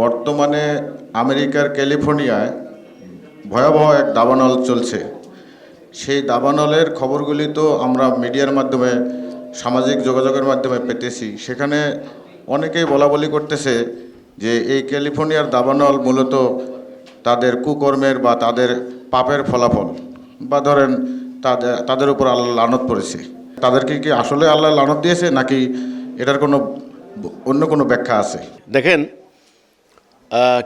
বর্তমানে আমেরিকার ক্যালিফোর্নিয়ায় ভয়াবহ এক দাবানল চলছে। সেই দাবানলের খবরগুলি তো আমরা মিডিয়ার মাধ্যমে, সামাজিক যোগাযোগের মাধ্যমে পেতেছি। সেখানে অনেকেই বলা বলি করতেছে যে এই ক্যালিফোর্নিয়ার দাবানল মূলত তাদের কুকর্মের বা তাদের পাপের ফলাফল বা ধরেন তাদের তাদের উপর আল্লাহ লানত পড়েছে। তাদেরকে কি আসলে আল্লাহ লানত দিয়েছে নাকি এটার কোনো, অন্য কোনো ব্যাখ্যা আছে? দেখেন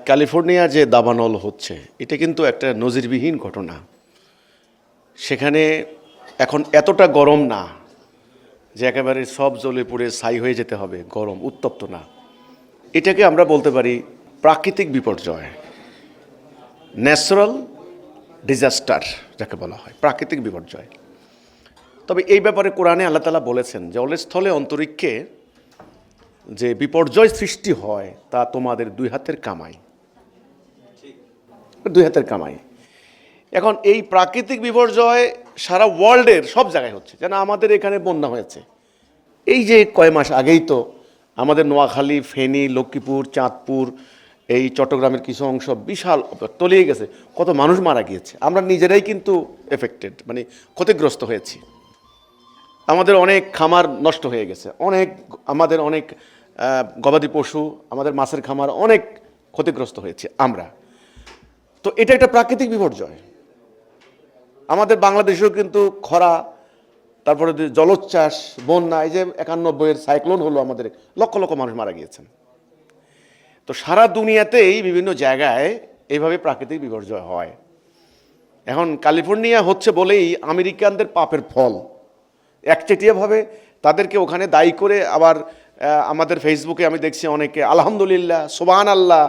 ক্যালিফোর্নিয়া যে দাবানল হচ্ছে, এটা কিন্তু একটা নজিরবিহীন ঘটনা। সেখানে এখন এতটা গরম না যে একেবারে সব জলে পুড়ে ছাই হয়ে যেতে হবে, গরম, উত্তপ্ত না। এটাকে আমরা বলতে পারি প্রাকৃতিক বিপর্যয়, ন্যাচারাল ডিজাস্টার যাকে বলা হয়, প্রাকৃতিক বিপর্যয়। তবে এই ব্যাপারে কোরআনে আল্লাহ তালা বলেছেন জলস্থলে অন্তরিক্ষে যে বিপর্যয় সৃষ্টি হয়, তা তোমাদের দুই হাতের কামাই। দুই হাতের কামাই। এখন এই প্রাকৃতিক বিপর্যয় সারা ওয়ার্ল্ডের, সব জায়গায় হচ্ছে। যেন আমাদের এখানে বন্যা হয়েছে। এই যে কয় মাস আগেই তো আমাদের নোয়াখালী, ফেনী, লক্ষ্মীপুর, চাঁদপুর, এই চট্টগ্রামের কিছু অংশ বিশাল তলিয়ে গেছে। কত মানুষ মারা গিয়েছে। আমরা নিজেরাই কিন্তু এফেক্টেড মানে ক্ষতিগ্রস্ত হয়েছি। আমাদের অনেক খামার নষ্ট হয়ে গেছে। অনেক, আমাদের অনেক গবাদি পশু, আমাদের মাছের খামার অনেক ক্ষতিগ্রস্ত হয়েছে, আমরা। তো এটা একটা প্রাকৃতিক বিপর্যয়। আমাদের বাংলাদেশেও কিন্তু খরা, তারপরে জলোচ্ছ্বাস বন্যা, এই যে একানব্বইয়ের সাইক্লোন হলো আমাদের, লক্ষ লক্ষ মানুষ মারা গিয়েছেন। তো সারা দুনিয়াতেই বিভিন্ন জায়গায় এইভাবে প্রাকৃতিক বিপর্যয় হয়। এখন ক্যালিফোর্নিয়া হচ্ছে বলেই আমেরিকানদের পাপের ফল। একচেটিয়াভাবে তাদেরকে ওখানে দায়ী করে আবার আমাদের ফেসবুকে আমি দেখছি অনেকে, আলহামদুলিল্লাহ সোবান আল্লাহ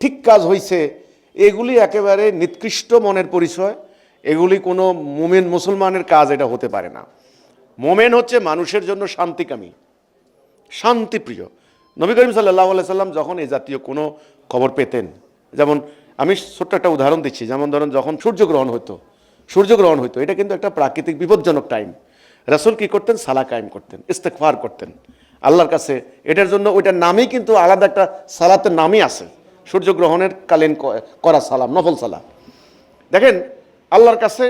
ঠিক কাজ হয়েছে এগুলি একেবারে নিকৃষ্ট মনের পরিচয়। এগুলি কোনো মোমেন মুসলমানের কাজ এটা হতে পারে না। মোমেন হচ্ছে মানুষের জন্য শান্তিকামী, শান্তিপ্রিয়। নবী করিম সাল্লাহ সাল্লাম যখন এই জাতীয় কোনো খবর পেতেন, যেমন আমি ছোট্ট একটা উদাহরণ দিচ্ছি, যেমন ধরেন যখন সূর্যগ্রহণ হতো সূর্যগ্রহণ হতো এটা কিন্তু একটা প্রাকৃতিক বিপজ্জনক টাইম রাসুল কি করতেন? সালা কায়েম করতেন ইস্তেকফার করতেন। আল্লাহর কাছে। এটার জন্য ওইটার নামই কিন্তু আলাদা একটা সালাতের নামই আছে। সূর্যগ্রহণের কালীন করা সালাম, নফল সালাম। দেখেন, আল্লাহর কাছে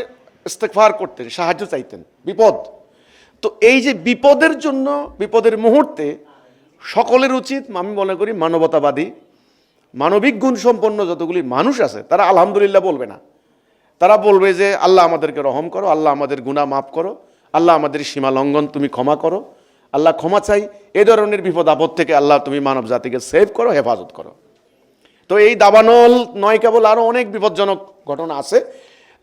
ইস্তেকফার করতেন, সাহায্য চাইতেন, বিপদ। তো এই যে বিপদের জন্য, বিপদের মুহূর্তে সকলের উচিত, আমি মনে করি মানবতাবাদী, মানবিক গুণ সম্পন্ন যতগুলি মানুষ আছে, তারা আলহামদুলিল্লাহ বলবে না। তারা বলবে যে, আল্লাহ আমাদেরকে রহম করো, আল্লাহ আমাদের গুনাহ মাফ করো, আল্লাহ আমাদের সীমা লঙ্ঘন তুমি ক্ষমা করো। আল্লাহ ক্ষমা চাই, এ ধরনের বিপদ আপদ থেকে আল্লাহ তুমি মানব জাতিকে সেভ করো, হেফাজত করো। তো এই দাবানল নয় কেবল আরও অনেক বিপজ্জনক ঘটনা আছে।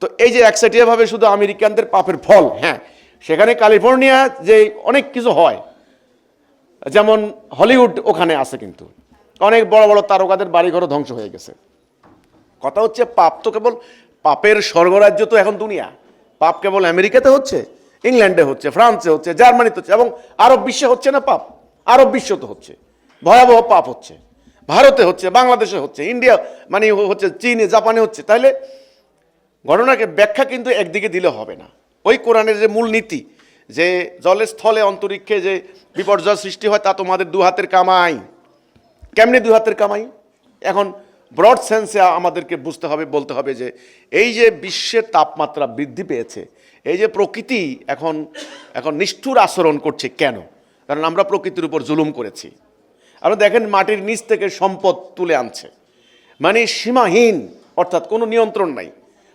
তো এই যে একসাটিয়াভাবে শুধু আমেরিকানদের পাপের ফল হ্যাঁ সেখানে ক্যালিফোর্নিয়া যে অনেক কিছু হয়, যেমন হলিউড ওখানে আছে কিন্তু। অনেক বড় বড় তারকাদের বাড়িঘরও ধ্বংস হয়ে গেছে। কথা হচ্ছে পাপ তো কেবল পাপের স্বর্গরাজ্য তো এখন দুনিয়া, পাপ কেবল আমেরিকাতে হচ্ছে? ইংল্যান্ডে হচ্ছে, ফ্রান্সে হচ্ছে, জার্মানিতে হচ্ছে এবং আরব বিশ্বে হচ্ছে না পাপ। আরব বিশ্ব তো হচ্ছে। ভয়াবহ পাপ হচ্ছে। ভারতে হচ্ছে, বাংলাদেশে হচ্ছে, ইন্ডিয়া মানে হচ্ছে, চীনে, জাপানে হচ্ছে। তাহলে ঘটনাকে ব্যাখ্যা কিন্তু একদিকে দিলে হবে না। ওই কোরআনের যে মূল নীতি, যে জলের স্থলে অন্তরিক্ষে যে বিপর্যয় সৃষ্টি হয়, তা তোমাদের দু হাতের কামাই। কেমনি দু হাতের কামাই? এখন ব্রড সেন্সে আমাদেরকে বুঝতে হবে, বলতে হবে যে এই যে বিশ্বের তাপমাত্রা বৃদ্ধি পেয়েছে এই যে প্রকৃতি এখন এখন নিষ্ঠুর আচরণ করছে কেন? কারণ আমরা প্রকৃতির উপর জুলুম করেছি। আপনারা দেখেন মাটির নিচ থেকে সম্পদ তুলে আনছে। মানে সীমাহীন, অর্থাৎ কোনো নিয়ন্ত্রণ নাই।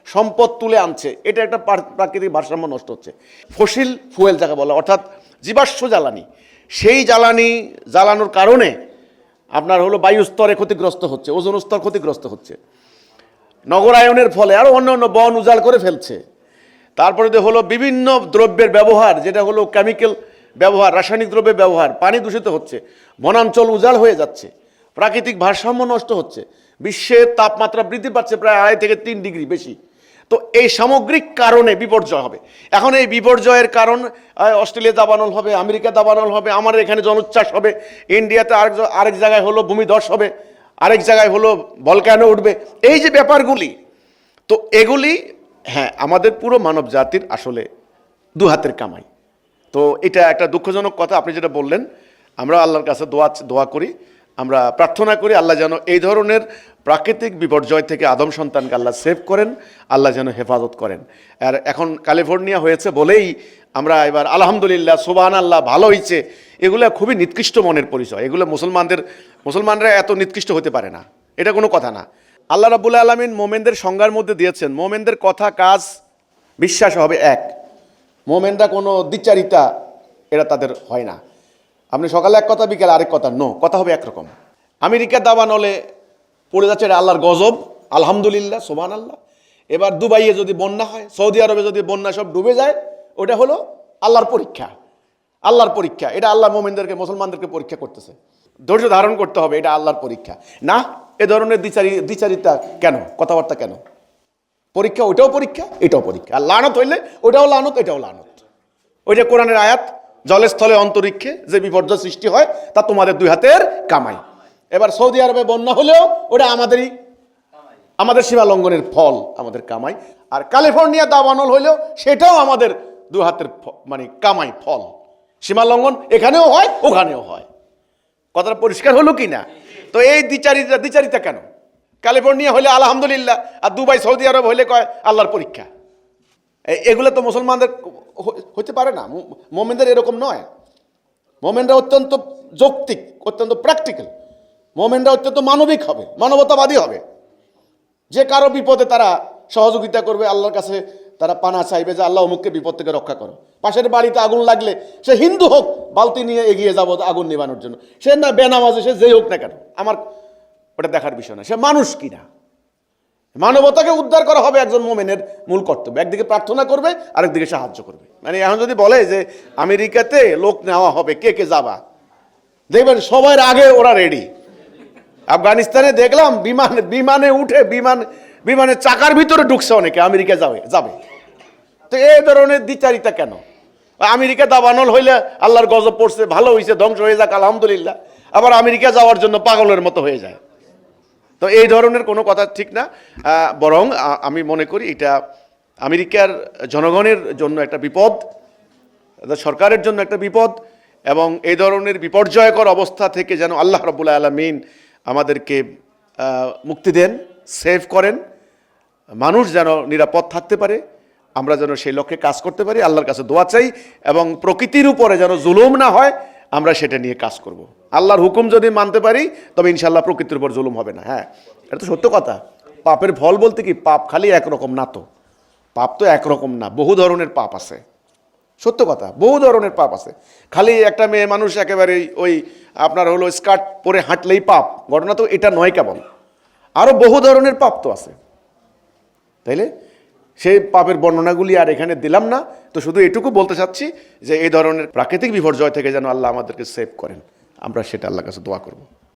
সম্পদ তুলে আনছে। এটা একটা প্রাকৃতিক ভারসাম্য নষ্ট হচ্ছে। ফসিল ফুয়েল যাকে বলে, অর্থাৎ জীবাশ্ম জ্বালানি। সেই জ্বালানি জ্বালানোর কারণে আপনার হলো বায়ু স্তরে ক্ষতিগ্রস্ত হচ্ছে, ওজন স্তর ক্ষতিগ্রস্ত হচ্ছে। নগরায়নের ফলে আরও অন্য অন্য বন উজাড় করে ফেলছে। তারপরে যে হলো বিভিন্ন দ্রব্যের ব্যবহার, যেটা হলো কেমিক্যাল ব্যবহার, রাসায়নিক দ্রব্যের ব্যবহার, পানি দূষিত হচ্ছে, বনাঞ্চল উজাড় হয়ে যাচ্ছে, প্রাকৃতিক ভারসাম্য নষ্ট হচ্ছে, বিশ্বের তাপমাত্রা বৃদ্ধি পাচ্ছে প্রায় আড়াই থেকে তিন ডিগ্রি বেশি। তো এই সামগ্রিক কারণে বিপর্যয় হবে। এখন এই বিপর্যয়ের কারণ অস্ট্রেলিয়া দাবানল হবে, আমেরিকা দাবানল হবে, আমার এখানে জলোচ্ছ্বাস হবে, ইন্ডিয়াতে আরেক আরেক জায়গায় হলো ভূমিধস হবে, আরেক জায়গায় হলো ভলক্যানো উঠবে। এই যে ব্যাপারগুলি, তো এগুলি হ্যাঁ আমাদের পুরো মানব জাতির আসলে দু হাতের কামাই। তো এটা একটা দুঃখজনক কথা, আপনি যেটা বললেন, আমরা আল্লাহর কাছে দোয়া দোয়া করি, আমরা প্রার্থনা করি আল্লাহ যেন এই ধরনের প্রাকৃতিক বিপর্যয় থেকে আদম সন্তানকে আল্লাহ সেভ করেন, আল্লাহ যেন হেফাজত করেন। আর এখন ক্যালিফোর্নিয়া হয়েছে বলেই আমরা এবার আলহামদুলিল্লাহ সুবাহান আল্লাহ ভালো হয়েছে এগুলো খুবই নিকৃষ্ট মনের পরিচয়। এগুলো মুসলমানদের, মুসলমানরা এত নিকৃষ্ট হতে পারে না। এটা কোনো কথা না। আল্লাহ রাবুল্লাহ আলমিন মোমেনদের সংজ্ঞার মধ্যে দিয়েছেন, মোমেনদের কথা, কাজ, বিশ্বাস হবে এক। মোমেনরা কোনো দ্বিচারিতা এরা তাদের হয় না। আপনি সকালে এক কথা, বিকেলে আরেক কথা নো কথা হবে একরকম। আমেরিকার দাবা নলে পড়ে যাচ্ছে এটা আল্লাহর গজব, আলহামদুলিল্লাহ সোবান আল্লাহ এবার দুবাইয়ে যদি বন্যা হয়, সৌদি আরবে যদি বন্যা সব ডুবে যায়, ওটা হলো আল্লাহর পরীক্ষা। আল্লাহর পরীক্ষা, এটা আল্লাহ মোমেনদেরকে, মুসলমানদেরকে পরীক্ষা করতেছে। ধৈর্য ধারণ করতে হবে, এটা আল্লাহর পরীক্ষা। না এ ধরনের দ্বিচারি, দ্বিচারিতা কেন? কথাবার্তা কেন? পরীক্ষা, ওইটাও পরীক্ষা, এটাও পরীক্ষা। আর লানত হইলে ওইটাও লানত, এটাও লানত। ওইটা কোরআনের আয়াত জলের স্থলে অন্তরিক্ষে যে বিপর্যয় সৃষ্টি হয়, তা তোমাদের দুই হাতের কামাই। এবার সৌদি আরবে বন্যা হলেও ওটা আমাদেরই, আমাদের সীমা লঙ্ঘনের ফল, আমাদের কামাই। আর ক্যালিফোর্নিয়া দাবানল হইলেও সেটাও আমাদের দু হাতের মানে কামাই ফল। সীমা লঙ্ঘন এখানেও হয়, ওখানেও হয়। কথাটা পরিষ্কার হলো কি না তো এই দ্বিচারিতা দ্বিচারিতা কেন? ক্যালিফোর্নিয়া হলে আলহামদুলিল্লাহ, আর দুবাই, সৌদি আরব হলে কয়, আল্লাহর পরীক্ষা। এগুলো তো মুসলমানদের হতে পারে না। মোমেনদের এরকম নয়। মোমেনরা অত্যন্ত যৌক্তিক, অত্যন্ত প্র্যাকটিক্যাল মোমেনরা অত্যন্ত মানবিক হবে, মানবতাবাদী হবে। যে কারও বিপদে তারা সহযোগিতা করবে আল্লাহর কাছে তারা পানা চাইবে যে আল্লাহ অমুককে বিপদ থেকে রক্ষা করো। পাশের বাড়িতে আগুন লাগলে সে হিন্দু হোক, বালতি নিয়ে এগিয়ে যাব আগুন নেবানোর জন্য। সে না বেনামাজে, সে যেই হোক না কেন, আমার ওটা দেখার বিষয় না। সে মানুষ কিনা? মানবতাকে উদ্ধার করা হবে একজন মোমেনের মূল কর্তব্য। একদিকে প্রার্থনা করবে, আরেকদিকে সাহায্য করবে। মানে এখন যদি বলে যে আমেরিকাতে লোক নেওয়া হবে, কে কে যাবা? দেখবেন সবার আগে ওরা রেডি আফগানিস্তানে দেখলাম বিমান, বিমানে উঠে বিমান বিমানের চাকার ভিতরে ঢুকছে অনেকে, আমেরিকা যাবে যাবে। তো এই ধরনের দ্বিচারিতা কেন? আমেরিকা দাবানল হইলে আল্লাহর গজব পড়ছে, ভালো হয়েছে ধ্বংস হয়ে যাক, আলহামদুলিল্লাহ। আবার আমেরিকা যাওয়ার জন্য পাগলের মতো হয়ে যায়। তো এই ধরনের কোনো কথা ঠিক না। বরং আমি মনে করি এটা আমেরিকার জনগণের জন্য একটা বিপদ সরকারের জন্য একটা বিপদ, এবং এই ধরনের বিপর্যয়কর অবস্থা থেকে যেন আল্লাহ রবুল্লা আলমিন আমাদেরকে মুক্তি দেন, সেভ করেন। মানুষ যেন নিরাপদ থাকতে পারে, আমরা যেন সেই লক্ষ্যে কাজ করতে পারি, আল্লাহর কাছে দোয়া চাই এবং প্রকৃতির উপরে যেন জুলুম না হয়, আমরা সেটা নিয়ে কাজ করব। আল্লাহর হুকুম যদি মানতে পারি, তবে ইনশাল্লাহ প্রকৃতির উপর জুলুম হবে না। হ্যাঁ এটা তো সত্য কথা। পাপের ফল বলতে কি? পাপ খালি একরকম না তো। পাপ তো একরকম না, বহু ধরনের পাপ আছে। সত্য কথা, বহু ধরনের পাপ আছে। খালি একটা মেয়ে মানুষ একেবারে ওই আপনার হলো স্কার্ট পরে হাঁটলেই পাপ। ঘটনা তো এটা নয় কেবল। আরও বহু ধরনের পাপ তো আছে। তাইলে? সেই পাপের বর্ণনাগুলি আর এখানে দিলাম না। তো শুধু এটুকু বলতে চাচ্ছি যে এই ধরনের প্রাকৃতিক বিপর্যয় থেকে যেন আল্লাহ আমাদেরকে সেভ করেন। আমরা সেটা আল্লাহর কাছে দোয়া করব।